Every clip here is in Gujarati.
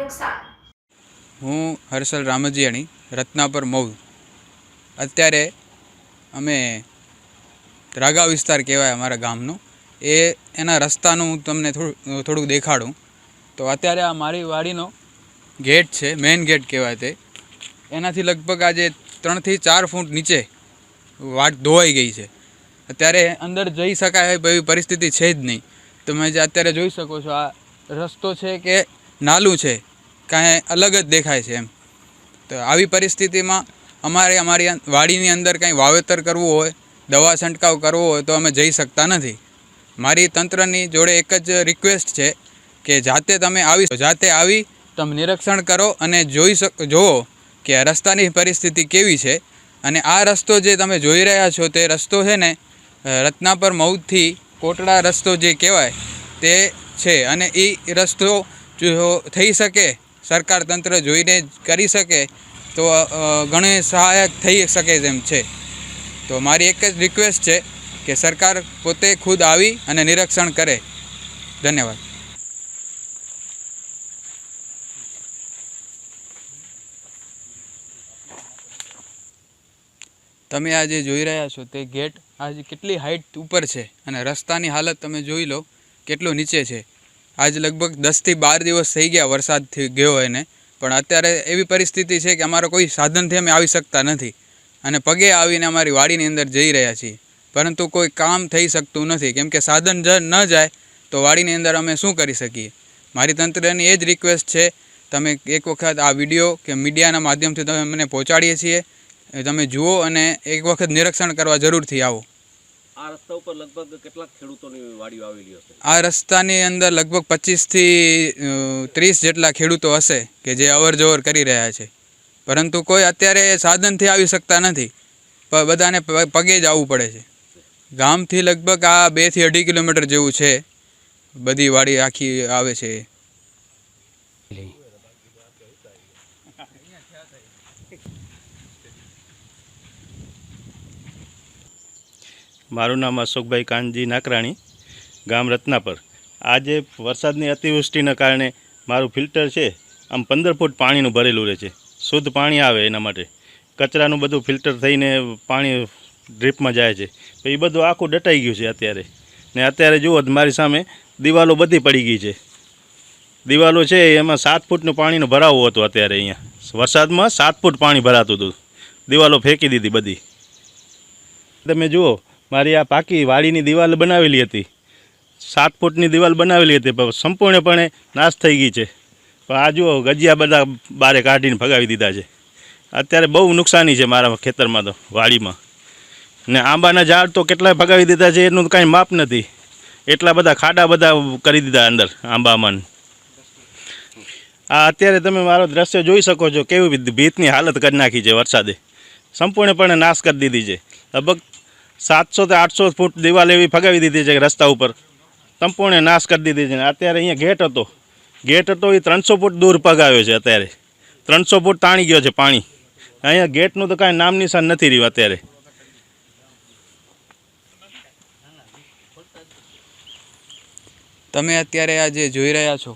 નુકસાન? હું હર્ષલ રામજીયાણી, રત્નાપર મઉ અત્યારે અમે રાગા વિસ્તાર કહેવાય અમારા ગામનો. એ એના રસ્તાનું હું તમને થોડું થોડુંક દેખાડું. તો અત્યારે આ મારી વાડીનો ગેટ છે, મેઇન ગેટ કહેવાય તે. એનાથી લગભગ આજે ત્રણથી ચાર ફૂટ નીચે વાટ ધોવાઈ ગઈ છે. અત્યારે અંદર જઈ શકાય એવી પરિસ્થિતિ છે જ નહીં. તમે જે અત્યારે જોઈ શકો છો, આ રસ્તો છે કે નાલું છે, કાંઈ અલગ જ દેખાય છે એમ. તો આવી પરિસ્થિતિમાં અમારે અમારી વાડીની અંદર કંઈ વાવેતર કરવું હોય, દવા છંટકાવ કરવો હોય તો અમે જઈ શકતા નથી. મારી તંત્રની જોડે એક જ રિક્વેસ્ટ છે કે જાતે તમે આવી, જાતે આવી તમે નિરીક્ષણ કરો અને જોઈ શક જુઓ કે રસ્તાની પરિસ્થિતિ કેવી છે. અને આ રસ્તો જે તમે જોઈ રહ્યા છો તે રસ્તો છે ને રત્નાપર મઉથી કોટડા રસ્તો જે કહેવાય તે છે. અને એ રસ્તો જો થઈ શકે, સરકાર તંત્ર જોઈને કરી શકે, તો ઘણી સહાયક થઈ શકે તેમ છે. તો મારી એક જ રિક્વેસ્ટ છે કે સરકાર પોતે ખુદ આવી અને નિરીક્ષણ કરે. ધન્યવાદ. તમે આજે જોઈ રહ્યા છો તે ગેટ આજ કેટલી હાઈટ ઉપર છે અને રસ્તાની હાલત તમે જોઈ લો, કેટલો નીચે છે. આજ લગભગ દસથી બાર દિવસ થઈ ગયા વરસાદથી ગયો એને. પણ અત્યારે એવી પરિસ્થિતિ છે કે અમારો કોઈ સાધનથી અમે આવી શકતા નથી. અને પગે આવીને અમારી વાડીની અંદર જઈ રહ્યા છીએ. પરંતુ કોઈ કામ થઈ શકતું નથી. કેમ કે સાધન જ ન જાય તો વાડીની અંદર અમે શું કરી શકીએ? મારી તંત્રની એ જ રિક્વેસ્ટ છે, તમે એક વખત આ વીડિયો કે મીડિયાના માધ્યમથી તમે મને પહોંચાડીએ છીએ. તમે જુઓ અને એક વખત નિરીક્ષણ કરવા જરૂરથી આવો. આ રસ્તા ઉપર લગભગ કેટલાક ખેડૂતોની વાડીઓ આવેલી હશે? આ રસ્તાની અંદર લગભગ પચીસથી ત્રીસ જેટલા ખેડૂતો હશે કે જે અવર જવર કરી રહ્યા છે. પરંતુ કોઈ અત્યારે સાધનથી આવી શકતા નથી. બધાને પગે જ આવવું પડે છે. ગામથી લગભગ આ બેથી અઢી કિલોમીટર જેવું છે. બધી વાડી આખી આવે છે. મારું નામ અશોકભાઈ કાનજી નાકરાણી, ગામ રત્નાપર. આજે વરસાદની અતિવૃષ્ટિના કારણે મારું ફિલ્ટર છે, આમ પંદર ફૂટ પાણીનું ભરેલું રહે છે. શુદ્ધ પાણી આવે એના માટે. કચરાનું બધું ફિલ્ટર થઈને પાણી ડ્રીપમાં જાય છે. તો એ બધું આખું ડટાઈ ગયું છે અત્યારે. ને અત્યારે જુઓ મારી સામે દિવાલો બધી પડી ગઈ છે. દિવાલો છે એમાં સાત ફૂટનું પાણીનો ભરાવો હતો અત્યારે અહીંયા. વરસાદમાં સાત ફૂટ પાણી ભરાતું હતું. દિવાલો ફેંકી દીધી બધી. તમે જુઓ મારી આ પાકી વાડીની દિવાલ બનાવેલી હતી. સાત ફૂટની દિવાલ બનાવેલી હતી, પણ સંપૂર્ણપણે નાશ થઈ ગઈ છે. પણ આ જુઓ, ગજિયા બધા બારે કાઢીને ભગાવી દીધા છે. અત્યારે બહુ નુકસાની છે મારા ખેતરમાં તો, વાડીમાં. ને આંબાના ઝાડ તો કેટલાય ભગાવી દીધા છે, એનું કાંઈ માપ નથી. એટલા બધા ખાડા બધા કરી દીધા અંદર, આંબામાં. આ અત્યારે તમે મારો દ્રશ્ય જોઈ શકો છો, કેવી ભીતની હાલત કરી નાખી છે વરસાદે. સંપૂર્ણપણે નાશ કરી દીધી છે. લગભગ સાતસો થી આઠસો ફૂટ દિવાલ એવી ફગાવી દીધી છે રસ્તા ઉપર. સંપૂર્ણ નાશ કરી દીધી છે. અત્યારે અહીંયા ગેટ હતો. ગેટ હતો, એ ત્રણસો ફૂટ દૂર પગાવ્યો છે અત્યારે. ત્રણસો ફૂટ તાણી ગયો છે પાણી. અહીંયા ગેટનું તો કાંઈ નામ નિશાન નથી રહ્યું અત્યારે. તમે અત્યારે આ જે જોઈ રહ્યા છો,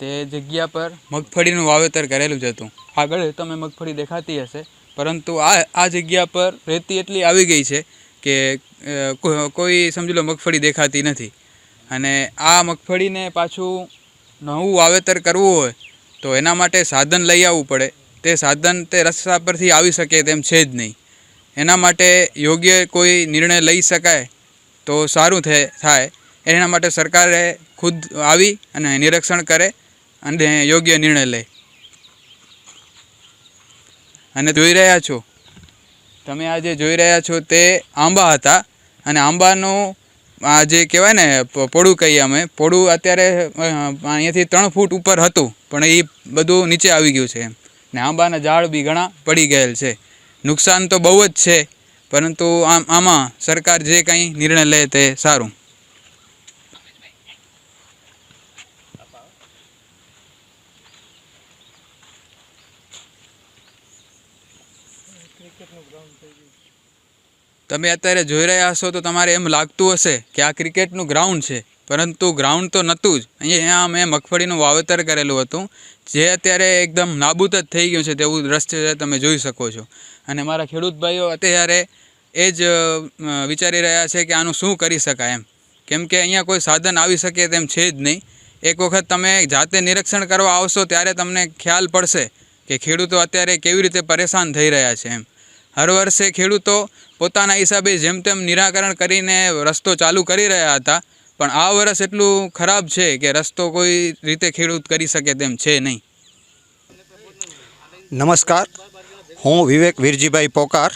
તે જગ્યા પર મગફળીનું વાવેતર કરેલું જ હતું. આગળ તમે મગફળી દેખાતી હશે, પરંતુ આ આ જગ્યા પર રેતી એટલી આવી ગઈ છે કે કોઈ સમજી લો મગફળી દેખાતી નથી. અને આ મગફળીને પાછું નવું વાવેતર કરવું હોય, તો એના માટે સાધન લઈ આવવું પડે. તે સાધન તે રસ્તા પરથી આવી શકે તેમ છે જ નહીં. એના માટે યોગ્ય કોઈ નિર્ણય લઈ શકાય તો સારું થાય. એના માટે સરકારે ખુદ આવી અને નિરીક્ષણ કરે અને યોગ્ય નિર્ણય લે. અને જોઈ રહ્યા છો તમે આજે જોઈ રહ્યા છો તે આંબા હતા. અને આંબાનું, આ જે કહેવાય ને પોડું કહીએ અમે. પોડું અત્યારે અહીંયાથી ત્રણ ફૂટ ઉપર હતું, પણ એ બધું નીચે આવી ગયું છે ને આંબાના ઝાડ બી ઘણા પડી ગયેલ છે. નુકસાન તો બહુ જ છે, પરંતુ આમ, આમાં સરકાર જે કંઈ નિર્ણય લે તે સારું. તમે અત્યારે જોઈ રહ્યા હશો તો તમારે એમ લાગતું હશે કે આ ક્રિકેટનું ગ્રાઉન્ડ છે. પરંતુ ગ્રાઉન્ડ તો નહોતું જ. અહીંયા મેં મગફળીનું વાવેતર કરેલું હતું. જે અત્યારે એકદમ નાબૂદ જ થઈ ગયું છે તેવું દ્રશ્ય તમે જોઈ શકો છો. અને મારા ખેડૂત ભાઈઓ અત્યારે એ જ વિચારી રહ્યા છે કે આનું શું કરી શકાય એમ. કેમ કે અહીંયા કોઈ સાધન આવી શકે તેમ છે જ નહીં. એક વખત તમે જાતે નિરીક્ષણ કરવા આવશો ત્યારે તમને ખ્યાલ પડશે કે ખેડૂતો અત્યારે કેવી રીતે પરેશાન થઈ રહ્યા છે એમ. હર વર્ષે ખેડૂતો પોતાના હિસાબે જેમ તેમ નિરાકરણ કરીને રસ્તો ચાલુ કરી રહ્યા હતા. પણ આ વર્ષ એટલું ખરાબ છે કે રસ્તો કોઈ રીતે ખેડૂત કરી શકે તેમ છે નહીં. નમસ્કાર. હું વિવેક વીરજીભાઈ પોકાર.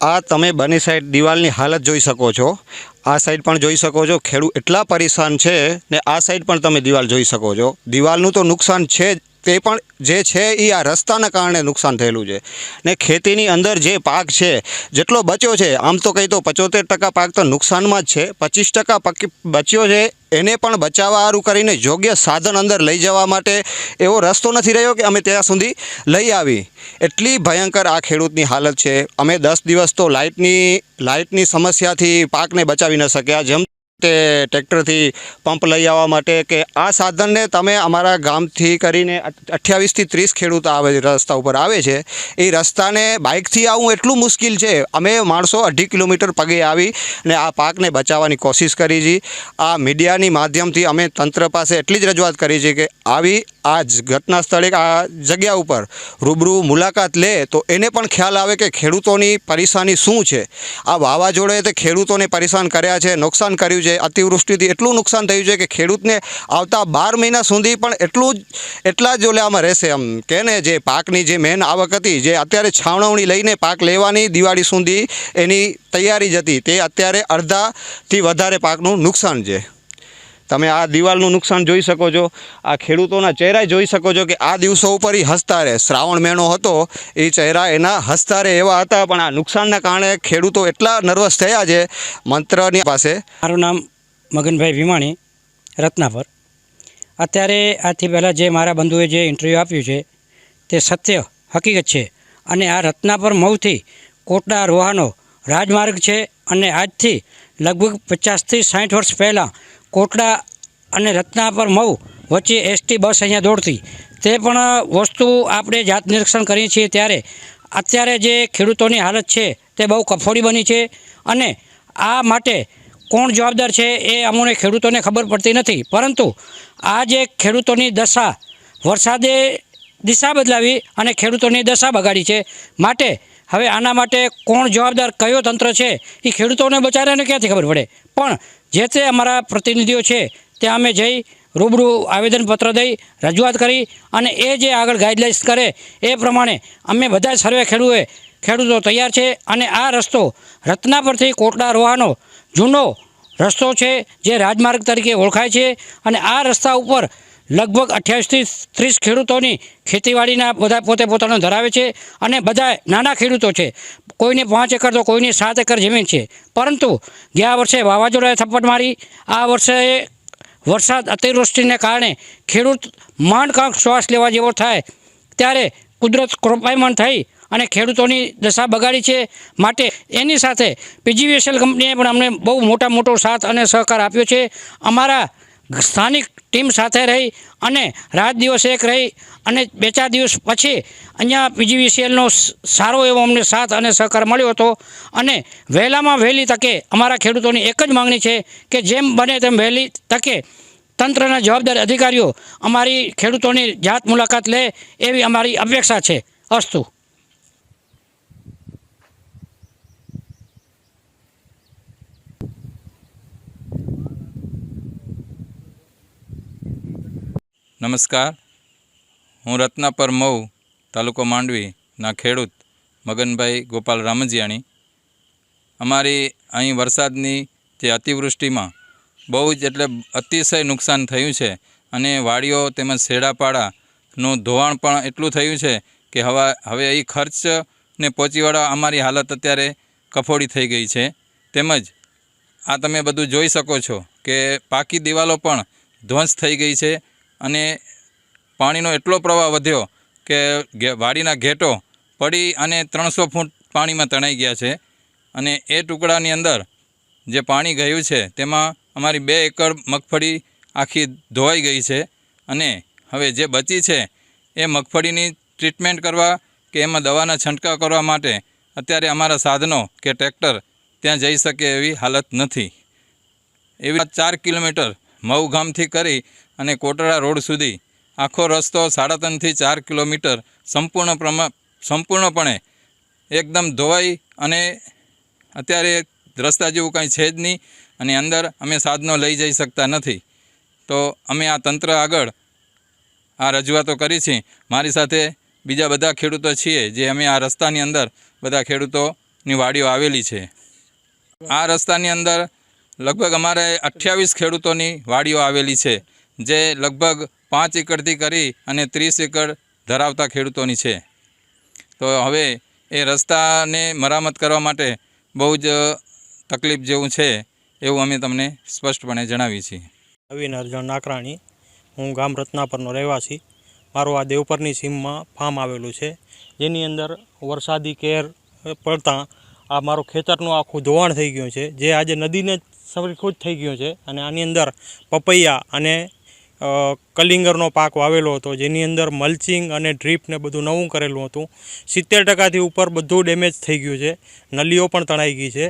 આ તમે બંને સાઈડ દિવાલની હાલત જોઈ શકો છો. આ સાઈડ પણ જોઈ શકો છો. ખેડૂત એટલા પરેશાન છે ને આ સાઈડ પણ તમે દિવાલ જોઈ શકો છો. દિવાલનું તો નુકસાન છે જ. તે પણ જે છે એ આ રસ્તાના કારણે નુકસાન થયેલું છે. ને ખેતીની અંદર જે પાક છે, જેટલો બચ્યો છે, આમ તો કહી તો પચોતેર ટકા પાક તો નુકસાનમાં જ છે. પચીસ ટકા બચ્યો છે, એને પણ બચાવવા સારું કરીને યોગ્ય સાધન અંદર લઈ જવા માટે એવો રસ્તો નથી રહ્યો કે અમે ત્યાં સુધી લઈ આવી. એટલી ભયંકર આ ખેડૂતની હાલત છે. અમે દસ દિવસ તો લાઇટની લાઇટની સમસ્યાથી પાકને બચાવી ન શક્યા. જેમ તે ટ્રેક્ટરથી પંપ લઈ આવવા માટે કે આ સાધનને તમે અમારા ગામથી કરીને અઠ્યાવીસથી ત્રીસ ખેડૂત આવે રસ્તા ઉપર આવે છે. એ રસ્તાને બાઇકથી આવવું એટલું મુશ્કેલ છે, અમે માણસો અઢી કિલોમીટર પગે આવી અને આ પાકને બચાવવાની કોશિશ કરી છે આ મીડિયાની માધ્યમથી અમે તંત્ર પાસે એટલી જ રજૂઆત કરી છે કે આવી આ ઘટના સ્થળે આ જગ્યા ઉપર રૂબરૂ મુલાકાત લે તો એને પણ ખ્યાલ આવે કે ખેડૂતોની પરેશાની શું છે. આ વાવાઝોડે તે ખેડૂતોને પરેશાન કર્યા છે, નુકસાન કર્યું છે. અતિવૃષ્ટિથી એટલું નુકસાન થયું છે કે ખેડૂતને આવતા બાર મહિના સુધી પણ એટલું જ, એટલા જ ઓલામાં રહેશે આમ કે ને જે પાકની જે મેન આવક હતી, જે અત્યારે છાવણવણી લઈને પાક લેવાની દિવાળી સુધી એની તૈયારી જ હતી, તે અત્યારે અડધાથી વધારે પાકનું નુકસાન છે. તમે આ દિવાલનું નુકસાન જોઈ શકો છો. આ ખેડૂતોના ચહેરા જોઈ શકો છો કે આ દિવસો ઉપર એ હસતા રહે. શ્રાવણ મહિનો હતો એ ચહેરા એના હસતા રહે એવા હતા, પણ આ નુકસાનના કારણે ખેડૂતો એટલા નર્વસ થયા છે. મંત્રની પાસે મારું નામ મગનભાઈ ભીમાણી, રત્નાપર. અત્યારે આથી પહેલાં જે મારા બંધુએ જે ઇન્ટરવ્યૂ આપ્યું છે, તે સત્ય, હકીકત છે. અને આ રત્નાપર મઉથી કોટડા રોહાનો રાજમાર્ગ છે અને આજથી લગભગ પચાસથી સાઠ વર્ષ પહેલાં કોટડા અને રત્નાપર મઉ વચ્ચે એસટી બસ અહીંયા દોડતી. તે પણ વસ્તુ આપણે જાત નિરીક્ષણ કરીએ છીએ ત્યારે અત્યારે જે ખેડૂતોની હાલત છે તે બહુ કફોડી બની છે અને આ માટે કોણ જવાબદાર છે એ અમોને ખેડૂતોને ખબર પડતી નથી. પરંતુ આ જે ખેડૂતોની દશા વરસાદે દિશા બદલાવી અને ખેડૂતોની દશા બગાડી છે, માટે હવે આના માટે કોણ જવાબદાર, કયો તંત્ર છે એ ખેડૂતોને બચારાને ક્યાંથી ખબર પડે? પણ જે તે અમારા પ્રતિનિધિઓ છે, ત્યાં અમે જઈ રૂબરૂ આવેદનપત્ર દઈ, રજૂઆત કરી અને એ જે આગળ ગાઈડલાઇન્સ કરે, એ પ્રમાણે અમે બધા સર્વે ખેડૂએ, ખેડૂતો તૈયાર છે અને આ રસ્તો રત્ના પરથી કોટડા રોહાનો જૂનો રસ્તો છે, જે રાજમાર્ગ તરીકે ઓળખાય છે અને આ રસ્તા ઉપર લગભગ અઠ્યાવીસથી ત્રીસ ખેડૂતોની ખેતીવાડીના બધા પોતે પોતાનો ધરાવે છે અને બધા નાના ખેડૂતો છે. કોઈને પાંચ એકર તો કોઈની સાત એકર જમીન છે. પરંતુ ગયા વર્ષે વાવાઝોડાએ થપ્પટ મારી. આ વર્ષે વરસાદ અતિવૃષ્ટિને કારણે ખેડૂત માંડકાંક શ્વાસ લેવા જેવો થાય. ત્યારે કુદરત કૃપાયમાન થઈ અને ખેડૂતોની દશા બગાડી છે. માટે એની સાથે પીજીવીએસએલ કંપનીએ પણ અમને બહુ મોટા મોટો સાથ અને સહકાર આપ્યો છે. અમારા સ્થાનિક ટીમ સાથે રહી અને રાત દિવસ એક રહી અને બે ચાર દિવસ પછી અહીંયા પીજીવીસીએલનો સારો એવો અમને સાથ અને સહકાર મળ્યો હતો. અને વહેલામાં વહેલી તકે અમારા ખેડૂતોની એક જ માંગણી છે કે જેમ બને તેમ વહેલી તકે તંત્રના જવાબદાર અધિકારીઓ અમારી ખેડૂતોની જાત મુલાકાત લે એવી અમારી અપેક્ષા છે. અસ્તુ. નમસ્કાર. હું રત્નાપર મઉ, તાલુકો માંડવીના ખેડૂત મગનભાઈ ગોપાલ રામજીયાણી. અમારી અહીં વરસાદની જે અતિવૃષ્ટિમાં બહુ જ એટલે અતિશય નુકસાન થયું છે અને વાડીઓ તેમજ શેડાપાડાનું ધોવાણ પણ એટલું થયું છે કે હવે હવે એ ખર્ચને પહોંચી વળવા અમારી હાલત અત્યારે કફોડી થઈ ગઈ છે. તેમજ આ તમે બધું જોઈ શકો છો કે પાકી દિવાલો પણ ધ્વંસ થઈ ગઈ છે. અને પાણીનો એટલો પ્રવાહ વધ્યો કે વાડીના ઘેટો પડી અને ત્રણસો ફૂટ પાણીમાં તણાઈ ગયા છે. અને એ ટુકડાની અંદર જે પાણી ગયું છે, તેમાં અમારી બે એકર મગફળી આખી ધોવાઈ ગઈ છે. અને હવે જે બચી છે, એ મગફળીની ટ્રીટમેન્ટ કરવા કે એમાં દવાના છંટકાવ કરવા માટે અત્યારે અમારા સાધનો કે ટ્રેક્ટર ત્યાં જઈ શકે એવી હાલત નથી. એવી ચાર કિલોમીટર મઉ ગામથી કરી અને કોટડા રોડ સુધી આખો રસ્તો સાડા ત્રણથી ચાર કિલોમીટર સંપૂર્ણ પ્રમા, સંપૂર્ણપણે એકદમ ધોવાઈ અને અત્યારે રસ્તા જેવું કંઈ છે જ નહીં અને અંદર અમે સાધનો લઈ જઈ શકતા નથી. તો અમે આ તંત્ર આગળ આ રજૂઆતો કરી છે. મારી સાથે બીજા બધા ખેડૂતો છીએ જે અમે આ રસ્તાની અંદર બધા ખેડૂતોની વાડીઓ આવેલી છે. આ રસ્તાની અંદર લગભગ અમારે અઠ્યાવીસ ખેડૂતોની વાડીઓ આવેલી છે, જે લગભગ પાંચ એકડથી કરી અને ત્રીસ એકડ ધરાવતા ખેડૂતોની છે. તો હવે એ રસ્તાને મરામત કરવા માટે બહુ જ તકલીફ જેવું છે એવું અમે તમને સ્પષ્ટપણે જણાવીએ છીએ. નવીન અર્જણ નાકરાણી, હું ગામ રત્નાપરનો રહેવાસી. મારું આ દેવપરની સીમમાં ફાર્મ આવેલું છે, જેની અંદર વરસાદી કેર પડતાં આ મારું ખેતરનું આખું ધોવાણ થઈ ગયું છે. જે આજે નદીને જ થઈ ગયું છે અને આની અંદર પપૈયા અને કલિંગરનો પાક વાવેલો હતો, જેની અંદર મલ્ચિંગ અને ડ્રીપને બધું નવું કરેલું હતું. સિત્તેર ટકાથી ઉપર બધું ડેમેજ થઈ ગયું છે. નલીઓ પણ તણાઈ ગઈ છે.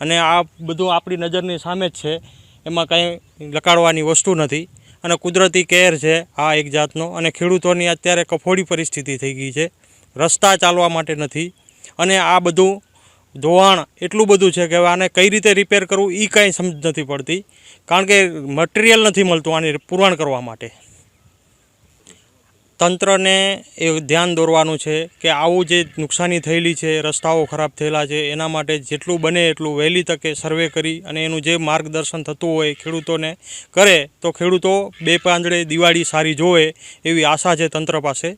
અને આ બધું આપણી નજરની સામે જ છે. એમાં કંઈ લકાડવાની વસ્તુ નથી. અને કુદરતી કેર છે આ એક જાતનો. અને ખેડૂતોની અત્યારે કફોડી પરિસ્થિતિ થઈ ગઈ છે. રસ્તા ચાલવા માટે નથી. અને આ બધું ધોવાણ એટલું બધું છે કે આને કઈ રીતે રિપેર કરવું એ કાંઈ સમજ નથી પડતી. કારણ કે મટીરિયલ નથી મળતું આને પુરાણ કરવા માટે. તંત્રને એ ધ્યાન દોરવાનું છે કે આવું જે નુકસાની થયેલી છે, રસ્તાઓ ખરાબ થયેલા છે, એના માટે જેટલું બને એટલું વહેલી તકે સર્વે કરી અને એનું જે માર્ગદર્શન થતું હોય, ખેડૂતોને કરે તો ખેડૂતો બે પાંદડે દિવાળી સારી જોવે એવી આશા છે તંત્ર પાસે.